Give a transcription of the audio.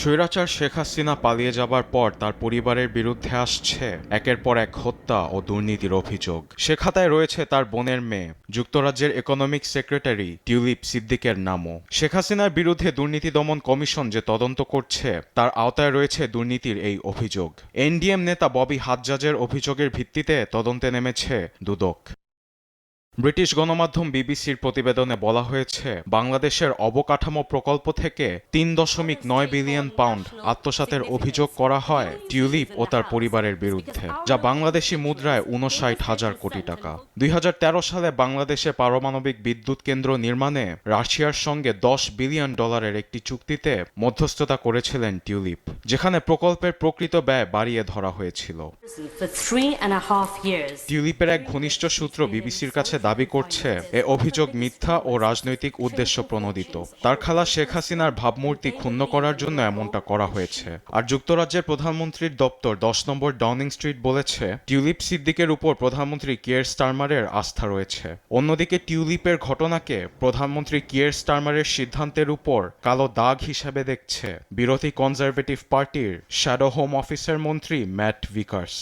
স্বৈরাচার শেখ হাসিনা পালিয়ে যাবার পর তার পরিবারের বিরুদ্ধে আসছে একের পর এক হত্যা ও দুর্নীতির অভিযোগ। সে খাতায় রয়েছে তার বোনের মেয়ে, যুক্তরাজ্যের ইকোনমিক সেক্রেটারি টিউলিপ সিদ্দিকের নামও। শেখ হাসিনার বিরুদ্ধে দুর্নীতি দমন কমিশন যে তদন্ত করছে, তার আওতায় রয়েছে দুর্নীতির এই অভিযোগ। এনডিএম নেতা ববি হাজ্জাজের অভিযোগের ভিত্তিতে তদন্তে নেমেছে দুদক। ব্রিটিশ গণমাধ্যম বিবিসির প্রতিবেদনে বলা হয়েছে বাংলাদেশের অবকাঠামো প্রকল্প থেকে তিন দশমিক নয় বিলিয়ন পাউন্ড আত্মসাতের অভিযোগ করা হয় টিউলিপ ও তার পরিবারের বিরুদ্ধে যা বাংলাদেশি মুদ্রায় উনষাট হাজার কোটি টাকা দুই হাজার তেরো সালে বাংলাদেশে পারমাণবিক বিদ্যুৎ কেন্দ্র নির্মাণে রাশিয়ার সঙ্গে দশ বিলিয়ন ডলারের একটি চুক্তিতে মধ্যস্থতা করেছিলেন টিউলিপ যেখানে প্রকল্পের প্রকৃত ব্যয় বাড়িয়ে ধরা হয়েছিল. টিউলিপের এক ঘনিষ্ঠ সূত্র বিবিসির কাছে দাবি করছে, এ অভিযোগ মিথ্যা ও রাজনৈতিক উদ্দেশ্য প্রণোদিত। তার খালা শেখ হাসিনার ভাবমূর্তি ক্ষুণ্ণ করার জন্য এমনটা করা হয়েছে। আর যুক্তরাজ্যের প্রধানমন্ত্রীর দপ্তর দশ নম্বর ডাউনিং স্ট্রিট বলেছে, টিউলিপ সিদ্দিকের উপর প্রধানমন্ত্রী কিয়ের স্টারমারের আস্থা রয়েছে। অন্যদিকে টিউলিপের ঘটনাকে প্রধানমন্ত্রী কিয়ের স্টারমারের সিদ্ধান্তের উপর কালো দাগ হিসেবে দেখছে বিরোধী কনজারভেটিভ পার্টির শ্যাডো হোম অফিসের মন্ত্রী ম্যাট ভিকার্স।